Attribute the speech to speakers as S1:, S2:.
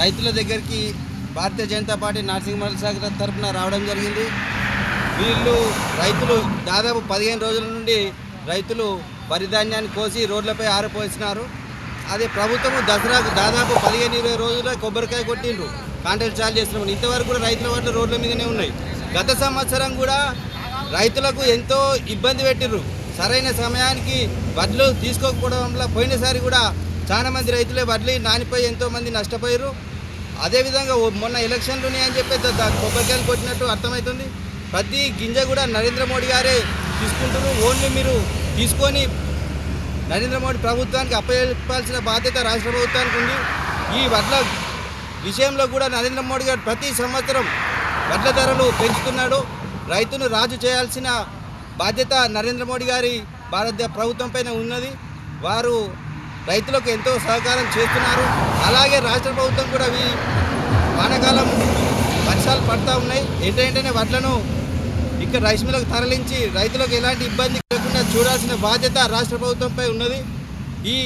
S1: రైతుల దగ్గరికి భారతీయ జనతా పార్టీ నరసింహమల శాఖ తరఫున రావడం జరిగింది. వీళ్ళు రైతులు దాదాపు పదిహేను రోజుల నుండి రైతులు వరిధాన్యాన్ని కోసి రోడ్లపై ఆరిపోసినారు అదే ప్రభుత్వము దసరాకు దాదాపు పదిహేను ఇరవై రోజుల కొబ్బరికాయ కొట్టిండ్రు. కాంట్రాక్ట్ చాలు చేస్తున్నాం ఇంతవరకు కూడా రైతుల వడ్లు రోడ్ల మీదనే ఉన్నాయి. గత సంవత్సరం కూడా రైతులకు ఎంతో ఇబ్బంది పెట్టిర్రు. సరైన సమయానికి వడ్లు తీసుకోకపోవడం వల్ల పోయినసారి కూడా చాలా మంది రైతులే వడ్లు నానిపోయి ఎంతో మంది నష్టపోయారు. అదేవిధంగా మొన్న ఎలక్షన్లు ఉన్నాయని చెప్పి కొబ్బరికాయలు కొట్టినట్టు అర్థమవుతుంది. ప్రతి గింజ కూడా నరేంద్ర మోడీ గారే తీసుకుంటారు ఓన్లీ మీరు తీసుకొని నరేంద్ర మోడీ ప్రభుత్వానికి అప్పచెప్పాల్సిన బాధ్యత రాష్ట్ర ప్రభుత్వానికి ఉంది. ఈ వడ్ల విషయంలో కూడా నరేంద్ర మోడీ గారు ప్రతి సంవత్సరం వడ్ల ధరలు పెంచుతున్నాడు. రైతును రాజు చేయాల్సిన బాధ్యత నరేంద్ర మోడీ గారి భారత ప్రభుత్వం పైన ఉన్నది. వారు రైతులకు ఎంతో సహకారం చేస్తున్నారు. అలాగే రాష్ట్ర ప్రభుత్వం కూడా ఈ వానాకాలం వర్షాలు పడతా ఉన్నాయి. ఏంటంటేనే వడ్లను ఇక్కడ రైస్ మిల్లకు తరలించి రైతులకు ఎలాంటి ఇబ్బంది లేకుండా చూడాల్సిన బాధ్యత రాష్ట్ర ప్రభుత్వంపై ఉన్నది. ఈ